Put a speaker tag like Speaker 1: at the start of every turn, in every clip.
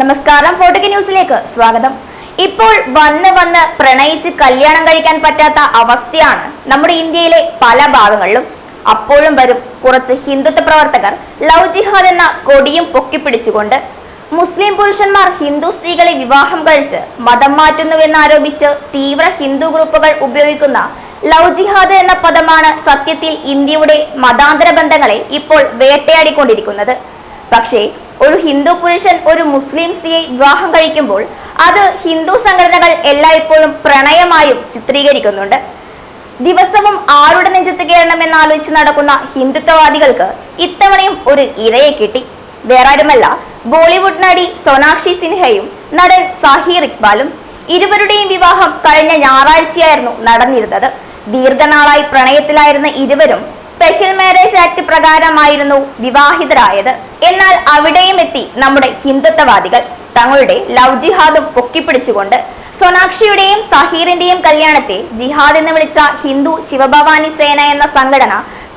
Speaker 1: നമസ്കാരം ഫോട്ടോ ന്യൂസിലേക്ക് സ്വാഗതം. ഇപ്പോൾ വന്ന് വന്ന് പ്രണയിച്ച് കല്യാണം കഴിക്കാൻ പറ്റാത്ത അവസ്ഥയാണ് നമ്മുടെ ഇന്ത്യയിലെ പല ഭാഗങ്ങളിലും. അപ്പോഴും വരും കുറച്ച് ഹിന്ദുത്വ പ്രവർത്തകർ ലവ് ജിഹാദ് എന്ന കൊടിയും പൊക്കിപ്പിടിച്ചുകൊണ്ട് മുസ്ലിം പുരുഷന്മാർ ഹിന്ദു സ്ത്രീകളെ വിവാഹം കഴിച്ച് മതം മാറ്റുന്നുവെന്നാരോപിച്ച് തീവ്ര ഹിന്ദു ഗ്രൂപ്പുകൾ ഉപയോഗിക്കുന്ന ലവ് ജിഹാദ് എന്ന പദമാണ് സത്യത്തിൽ ഇന്ത്യയുടെ മതാന്തര ബന്ധങ്ങളെ ഇപ്പോൾ വേട്ടയാടിക്കൊണ്ടിരിക്കുന്നത്. പക്ഷേ ഒരു ഹിന്ദു പുരുഷൻ ഒരു മുസ്ലിം സ്ത്രീയെ വിവാഹം കഴിക്കുമ്പോൾ അത് ഹിന്ദു സംഘടനകൾ എല്ലായ്പ്പോഴും പ്രണയമായും ചിത്രീകരിക്കുന്നുണ്ട്. ദിവസവും ആരുടെ നെഞ്ചത്ത് കയറണമെന്ന് ആലോചിച്ച് നടക്കുന്ന ഹിന്ദുത്വവാദികൾക്ക് ഇത്തവണയും ഒരു ഇരയെ കിട്ടി. വേറാരുമല്ല ബോളിവുഡ് നടി സോനാക്ഷി സിൻഹയും നടൻ സാഹിർ ഇക്ബാലും ഇരുവരുടെയും വിവാഹം കഴിഞ്ഞ ഞായറാഴ്ചയായിരുന്നു നടന്നിരുന്നത്. ദീർഘനാളായി പ്രണയത്തിലായിരുന്ന ഇരുവരും സ്പെഷ്യൽ മാരേജ് ആക്ട് പ്രകാരമായിരുന്നു വിവാഹിതരായത്. എന്നാൽ അവിടെയും എത്തി നമ്മുടെ ഹിന്ദുത്വവാദികൾ. തങ്ങളുടെ ലവ് ജിഹാദും പൊക്കിപ്പിടിച്ചുകൊണ്ട് സൊനാക്ഷിയുടെയും സഹീറിന്റെയും കല്യാണത്തെ ജിഹാദ് എന്ന് വിളിച്ച ഹിന്ദു ശിവഭവാനി സേന എന്ന സംഘടന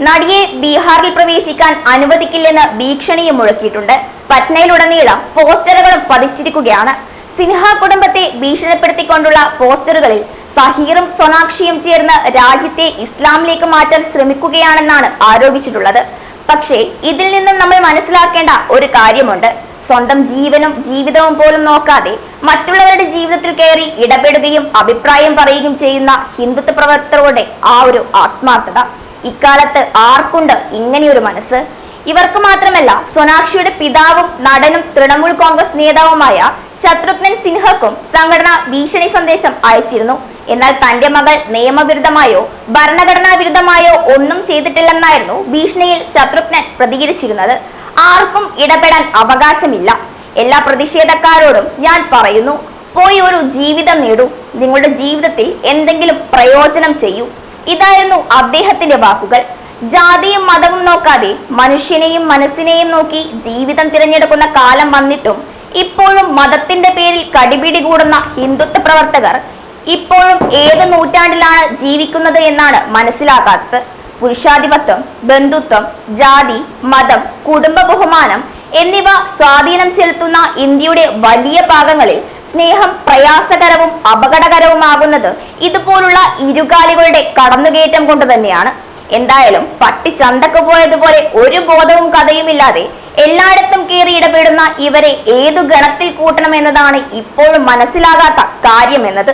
Speaker 1: നടിയെ ബീഹാറിൽ പ്രവേശിക്കാൻ അനുവദിക്കില്ലെന്ന് ഭീഷണിയും മുഴക്കിയിട്ടുണ്ട്. പറ്റ്നയിലുടനീളം പോസ്റ്ററുകളും പതിച്ചിരിക്കുകയാണ്. സിൻഹ കുടുംബത്തെ ഭീഷണിപ്പെടുത്തിക്കൊണ്ടുള്ള പോസ്റ്ററുകളിൽ സഹീറും സൊനാക്ഷിയും ചേർന്ന് രാജ്യത്തെ ഇസ്ലാമിലേക്ക് മാറ്റാൻ ശ്രമിക്കുകയാണെന്നാണ് ആരോപിച്ചിട്ടുള്ളത്. പക്ഷേ ഇതിൽ നിന്നും നമ്മൾ മനസ്സിലാക്കേണ്ട ഒരു കാര്യമുണ്ട്. സ്വന്തം ജീവനും ജീവിതവും പോലും നോക്കാതെ മറ്റുള്ളവരുടെ ജീവിതത്തിൽ കയറി ഇടപെടുകയും അഭിപ്രായം പറയുകയും ചെയ്യുന്ന ഹിന്ദുത്വ പ്രവർത്തകരുടെ ആ ഒരു ആത്മാർത്ഥത. ഇക്കാലത്ത് ആർക്കുണ്ട് ഇങ്ങനെയൊരു മനസ്സ്? ഇവർക്ക് മാത്രമല്ല സോനാക്ഷിയുടെ പിതാവും നടനും തൃണമൂൽ കോൺഗ്രസ് നേതാവുമായ ശത്രുഘ്നൻ സിൻഹക്കും സംഘടന ഭീഷണി സന്ദേശം അയച്ചിരുന്നു. എന്നാൽ തന്റെ മകൾ നിയമവിരുദ്ധമായോ ഭരണഘടനാ വിരുദ്ധമായോ ഒന്നും ചെയ്തിട്ടില്ലെന്നായിരുന്നു ഭീഷണിയിൽ ശത്രുഘ്നൻ പ്രതികരിച്ചിരുന്നത്. ആർക്കും ഇടപെടാൻ അവകാശമില്ല. എല്ലാ പ്രതിഷേധക്കാരോടും ഞാൻ പറയുന്നു പോയി ഒരു ജീവിതം നേടൂ. നിങ്ങളുടെ ജീവിതത്തിൽ എന്തെങ്കിലും പ്രയോജനം ചെയ്യൂ. ഇതായിരുന്നു അദ്ദേഹത്തിന്റെ വാക്കുകൾ. ജാതിയും മതവും നോക്കാതെ മനുഷ്യനെയും മനസ്സിനെയും നോക്കി ജീവിതം തിരഞ്ഞെടുക്കുന്ന കാലം വന്നിട്ടും ഇപ്പോഴും മതത്തിന്റെ പേരിൽ കടിപിടി കൂടുന്ന ഹിന്ദുത്വ പ്രവർത്തകർ ഇപ്പോഴും ഏത് നൂറ്റാണ്ടിലാണ് ജീവിക്കുന്നത് എന്നാണ് മനസ്സിലാക്കാത്തത് പുരുഷാധിപത്യം ബന്ധുത്വം ജാതി മതം കുടുംബ ബഹുമാനം എന്നിവ സ്വാധീനം ചെലുത്തുന്ന ഇന്ത്യയുടെ വലിയ ഭാഗങ്ങളിൽ സ്നേഹം പ്രയാസകരവും അപകടകരവുമാകുന്നത് ഇതുപോലുള്ള ഇരുകാലികളുടെ കടന്നുകയറ്റം കൊണ്ട് തന്നെയാണ്. എന്തായാലും പട്ടി ചന്തക്ക് പോയതുപോലെ ഒരു ബോധവും കഥയുമില്ലാതെ എല്ലായിടത്തും കയറി ഇടപെടുന്ന ഇവരെ ഏതു ഗണത്തിൽ കൂട്ടണമെന്നതാണ് ഇപ്പോഴും മനസ്സിലാകാത്ത കാര്യമെന്നത്